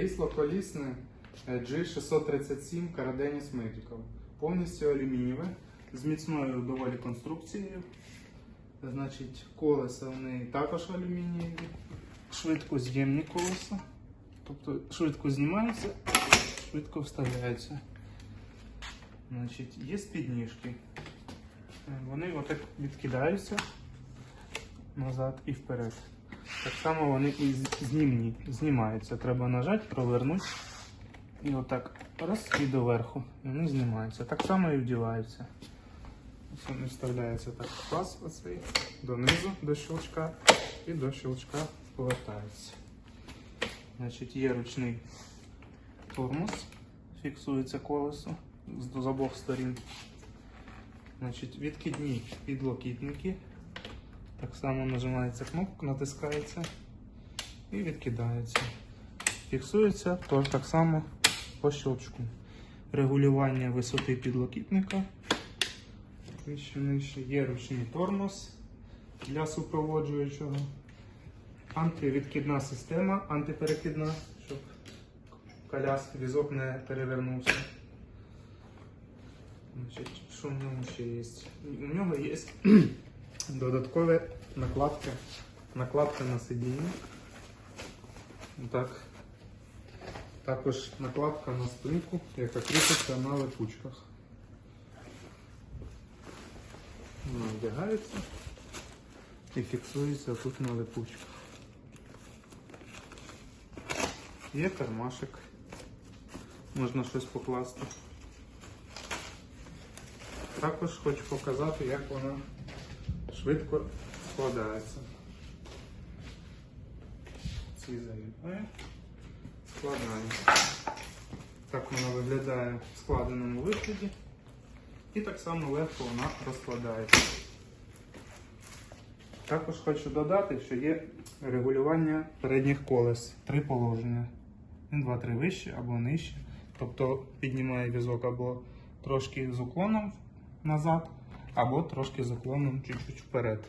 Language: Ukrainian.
Крісло колісне е, G637 Караденіс Medical. Повністю алюмінієве, з міцною доволі конструкцією. Значить, колеса в неї також алюмінієві, швидкоз'ємні колеса. Тобто швидко знімаються, швидко вставляються. Значить, є підніжки. Е, Вони отак відкидаються назад і вперед. Так само вони і знімні, знімаються. Треба нажати, провернути. І отак раз і доверху. І вони знімаються. Так само і вдіваються. Вони вставляються так в оцей, донизу до щелчка і до щелчка повертаються. Значить, є ручний тормоз, фіксується колесо з обох сторін. Значить, відкидні підлокітники. Так само нажимається кнопка, натискається і відкидається. Фіксується теж так само по щелчку. Регулювання висоти підлокітника. Вище нижче. Є ручний тормоз для супроводжуючого. Антивідкидна система, антиперекидна, щоб коляс, візок не перевернувся. Значить, що в ньому ще є? У нього є додаткові накладки, накладка на сидіння. Так. Також накладка на спинку, яка кріпиться на липучках. Вона вдягається і фіксується тут на липучках. Є кармашик. Можна щось покласти. Також хочу показати, як вона швидко складається. Ці заліпає, складаємо. Так вона виглядає в складеному вигляді. І так само легко вона розкладається. Також хочу додати, що є регулювання передніх колес. Три положення. 1, 2, 3 вище або нижче. Тобто піднімає візок або трошки з уклоном назад, або трошки заклоном чуть-чуть вперед.